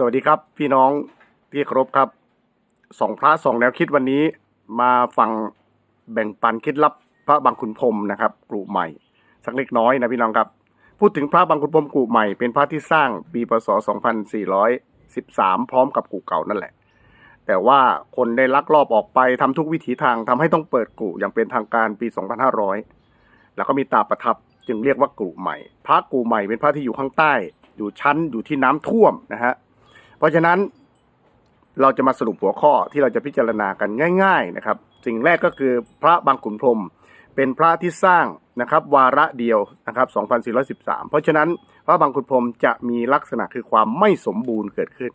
สวัสดีครับพี่น้องที่เคารพครับสองพระสองแนวคิดวันนี้มาฟังแบ่งปันเคล็ดลับพระบางขุนพรมนะครับกลุ่มใหม่ สักเล็กน้อยนะพี่น้องครับ พูดถึงพระบางขุนพรมกลุ่มใหม่เป็นพระที่สร้างปีพศ 2413 พร้อมกับกลุ่เก่านั่นแหละ แต่ว่าคนได้ลักลอบออกไปทำทุกวิถีทางทำให้ต้องเปิดกลุ่อย่างเป็นทางการปี 2500 แล้วก็มีตาประทับจึงเรียกว่ากลุ่ใหม่ พระกลุ่ใหม่เป็นพระที่อยู่ข้างใต้ อยู่ชั้นอยู่ที่น้ำท่วมนะฮะ เพราะฉะนั้นเราจะมาสรุปหัวข้อที่เราจะพิจารณากันง่าย ๆนะครับ สิ่งแรกก็คือพระบางขุนพรมเป็นพระที่สร้างนะครับวาระเดียวนะครับ 2413 เพราะฉะนั้นพระบางขุนพรมจะมีลักษณะคือความไม่สมบูรณ์เกิดขึ้น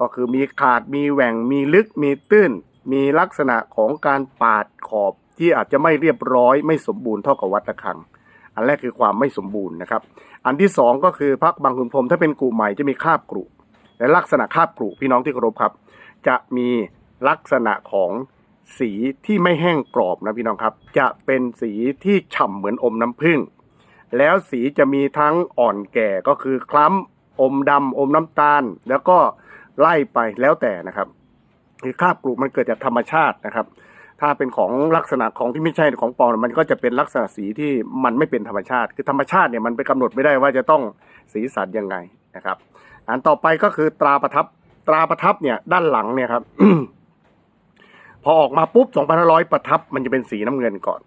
ก็คือมีขาดมีแหว่งมีลึกมีตื้น มีลักษณะของการปาดขอบที่อาจจะไม่เรียบร้อยไม่สมบูรณ์เท่ากับวัดระฆัง อันแรกคือความไม่สมบูรณ์นะครับ อันที่สองก็คือพระบางขุนพรมถ้าเป็นกลุ่มใหม่จะมีคาบกรุ และลักษณะคาบกรุพี่น้องที่เคารพครับ จะมีลักษณะของสีที่ไม่แห้งกรอบนะพี่น้องครับ จะเป็นสีที่ฉ่ำเหมือนอมน้ำผึ้งแล้วสีจะมีทั้งอ่อนแก่ก็คือคล้ำอมดำอมน้ำตาล แล้วก็ไล่ไปแล้วแต่นะครับคือคาบกรุมันเกิดจากธรรมชาตินะครับ ถ้าเป็นของลักษณะของที่ไม่ใช่ของปลอมมันก็จะเป็นลักษณะสีที่มันไม่เป็นธรรมชาติ คือธรรมชาติเนี่ยมันไปกำหนดไม่ได้ว่าจะต้องสีสันยังไงนะครับ อันต่อไปก็คือตราประทับ ตราประทับเนี่ยด้านหลังเนี่ยครับ พอออกมาปุ๊บ2,500 ประทับ มันจะเป็นสีน้ำเงินก่อน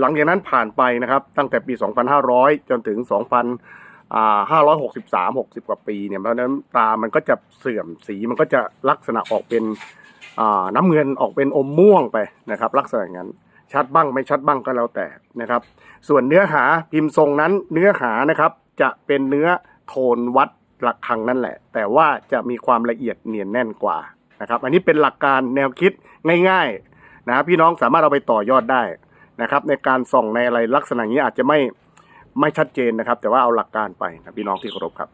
หลังจากนั้นผ่านไปนะครับ ตั้งแต่ปี 2,500 จนถึง 2,563 60 กว่าปีเนี่ยเพราะนั้นตามันก็จะเสื่อมสีมันก็จะลักษณะออกเป็นน้ำเงินออกเป็นอมม่วงไปนะครับ ลักษณะอย่างนั้นชัดบ้างไม่ชัดบ้างก็แล้วแต่นะครับ ส่วนเนื้อหาพิมพ์ทรงนั้นเนื้อหานะครับ จะเป็นเนื้อโทนวัด หลักคังนั่นแหละ แต่ว่าจะมีความละเอียดเนียนแน่นกว่านะครับ อันนี้เป็นหลักการแนวคิดง่ายๆนะพี่น้องสามารถเอาไปต่อยอดได้นะครับ ในการส่องในอะไรลักษณะนี้อาจจะไม่ไม่ชัดเจนนะครับ แต่ว่าเอาหลักการไปนะพี่น้องที่เคารพครับ